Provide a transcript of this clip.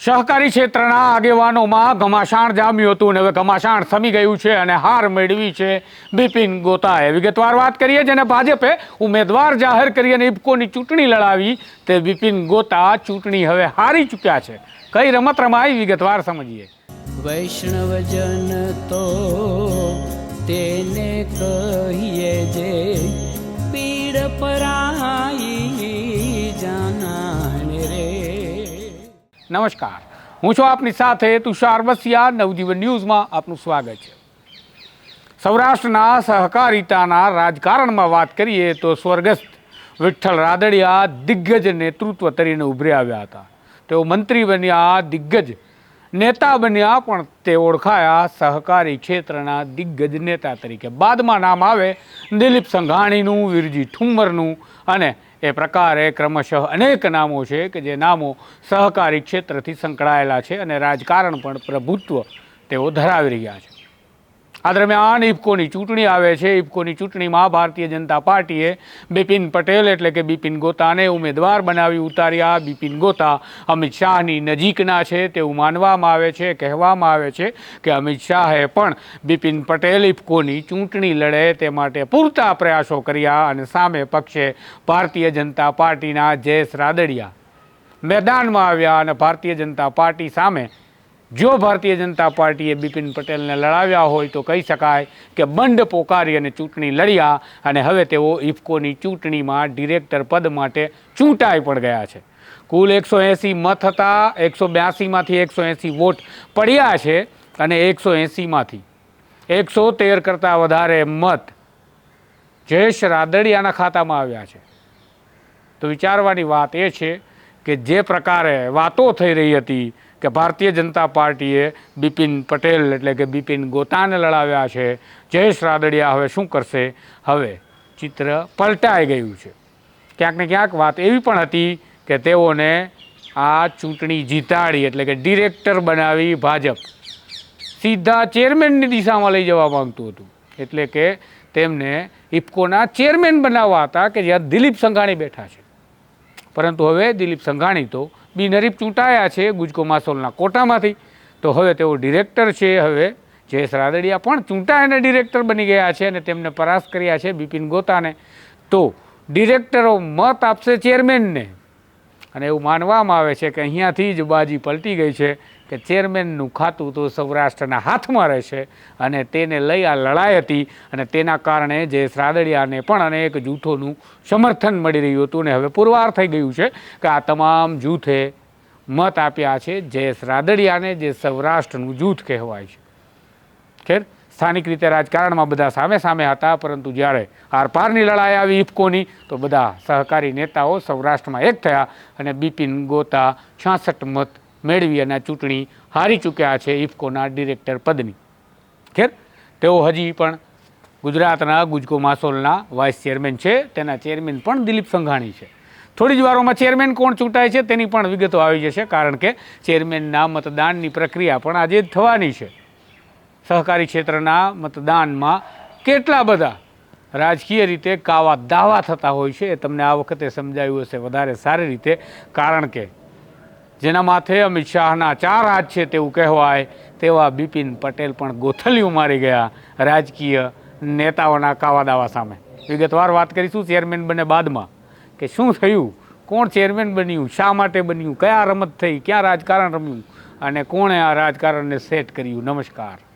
સહકારી ક્ષેત્રના આગેવાનોમાં ઘમાસાણ જામ્યું હતું અને હવે ઘમાસાણ સમી ગયું છે અને હાર મેળવી છે બિપિન ગોતાએ. વિગતવાર વાત કરીએ જેને ભાજપે ઉમેદવાર જાહેર કરી અને ઇફકોની ચૂંટણી લડાવી તે બિપિન ગોતા ચૂંટણી હવે હારી ચૂક્યા છે. કઈ રમત રમાઈ વિગતવાર સમજીએ. વૈષ્ણવજન તો તેને કહીએ નમસ્કાર. હું છું આપની સાથે તુષાર બસિયા નવજીવન ન્યૂઝમાં આપનું સ્વાગત છે. સૌરાષ્ટ્રના સહકારિતાના રાજકારણમાં વાત કરીએ તો સ્વર્ગસ્થ વિઠ્ઠલ રાદડિયા દિગ્ગજ નેતૃત્વ તરીને ઉભરી આવ્યા હતા. તેઓ મંત્રી બન્યા, દિગ્ગજ નેતા બન્યા, પણ તે ઓળખાયા સહકારી ક્ષેત્રના દિગ્ગજ નેતા તરીકે. બાદમાં નામ આવે દિલીપ સંઘાણીનું, વીરજી ઠુમ્મરનું, અને એ પ્રકારે ક્રમશઃ અનેક નામો છે કે જે નામો સહકારી ક્ષેત્રથી સંકળાયેલા છે અને રાજકારણ પણ પ્રભુત્વ તેઓ ધરાવી રહ્યા છે. આ દરમિયાન ઇફકોની ચૂંટણી આવે છે. ઇફકોની ચૂંટણીમાં ભારતીય જનતા પાર્ટીએ બિપિન પટેલ એટલે કે બિપિન ગોતાને ઉમેદવાર બનાવી ઉતાર્યા. બિપિન ગોતા અમિત શાહની નજીકના છે તેવું માનવામાં આવે છે, કહેવામાં આવે છે કે અમિત શાહે પણ બિપિન પટેલ ઇફકોની ચૂંટણી લડે તે માટે પૂરતા પ્રયાસો કર્યા અને સામે પક્ષે ભારતીય જનતા પાર્ટીના જયેશ રાદડિયા મેદાનમાં આવ્યા અને ભારતીય જનતા પાર્ટી સામે જો ભારતીય જનતા પાર્ટીએ બિપિન પટેલને લડાવ્યા હોય તો કહી શકાય કે બંડ પોકારી અને ચૂંટણી લડ્યા અને હવે તેઓ ઇફકોની ચૂંટણીમાં ડિરેક્ટર પદ માટે ચૂંટાઈ પણ ગયા છે. કુલ એકસો એંસી મત હતા, એકસો બ્યાસીમાંથી એકસો એંસી વોટ પડ્યા છે અને એકસો એંસીમાંથી એકસો તેર કરતાં વધારે મત જયેશ રાદડિયાના ખાતામાં આવ્યા છે. તો વિચારવાની વાત એ છે કે જે પ્રકારે વાતો થઈ રહી હતી કે ભારતીય જનતા પાર્ટીએ બિપિન પટેલ એટલે કે બિપિન ગોતાને લડાવ્યા છે. જયેશ રાદડિયા હવે શું કરશે? હવે ચિત્ર પલટાઈ ગયું છે. ક્યાંક ને ક્યાંક વાત એવી પણ હતી કે તેઓને આ ચૂંટણી જીતાડી એટલે કે ડિરેક્ટર બનાવી ભાજપ. સીધા ચેરમેનની દિશામાં લઈ જવા માંગતું હતું. એટલે કે તેમને ઇફકોના ચેરમેન બનાવવા હતા કે જ્યાં દિલીપ સંઘાણી બેઠા છે. પરંતુ હવે દિલીપ સંઘાણી તો બિનહરીફ ચૂંટાયા છે ગુજકો માસોલના કોટામાંથી. તો હવે તેઓ ડિરેક્ટર છે હવે. જયેશ રાદડિયા પણ ચૂંટાઈને ડિરેક્ટર બની ગયા છે અને તેમને પરાસ્ત કર્યા છે બિપિન ગોતાને. તો ડિરેક્ટરો મત આપશે ચેરમેનને. અને એવું માનવામાં આવે છે કે અહીંયાથી જ બાજી પલટી ગઈ છે. કે ચેરમેનનું ખાતું તો સૌરાષ્ટ્રના હાથમાં રહેશે અને તેને લઈ આ લડાઈ હતી અને તેના કારણે જે શ્રાદડિયાને પણ અનેક જૂથોનું સમર્થન મળી રહ્યું હતું અને હવે પુરવાર થઈ ગયું છે કે આ તમામ જૂથે મત આપ્યા છે જે શ્રાદડિયાને જે સૌરાષ્ટ્રનું જૂથ કહેવાય છે. ખેર, સ્થાનિક રીતે રાજકારણમાં બધા સામે સામે હતા, પરંતુ જ્યારે આરપારની લડાઈ આવી ઇફકોની તો બધા સહકારી નેતાઓ સૌરાષ્ટ્રમાં એક થયા અને બિપિન ગોતા છાસઠ મત મેળવી અને ચૂંટણી હારી ચૂક્યા છે ઇફકોના ડિરેક્ટર પદની. ખેર? તેઓ હજી પણ ગુજરાતના ગુજકો માસોલના વાઇસ ચેરમેન છે, તેના ચેરમેન પણ દિલીપ સંઘાણી છે. થોડી જ વારોમાં ચેરમેન કોણ ચૂંટાય છે તેની પણ વિગતો આવી જશે, કારણ કે ચેરમેનના મતદાનની પ્રક્રિયા પણ આજે થવાની છે. સહકારી ક્ષેત્રના મતદાનમાં કેટલા બધા રાજકીય રીતે કાવા દાવા થતા હોય છે એ તમને આ વખતે સમજાયું હશે વધારે સારી રીતે, કારણ કે જેના માથે અમિત શાહના ચાર હાથ છે તેવું કહેવાય, તેવા બિપિન પટેલ પણ ગોથલિયું મારી ગયા રાજકીય નેતાઓના કાવા દાવા સામે. વિગતવાર વાત કરીશું ચેરમેન બને બાદમાં, કે શું થયું? કોણ ચેરમેન બન્યું? શા માટે બન્યું? કયા રમત થઈ? ક્યાં રાજકારણ રમ્યું? અને કોણે આ રાજકારણને સેટ કર્યું? નમસ્કાર.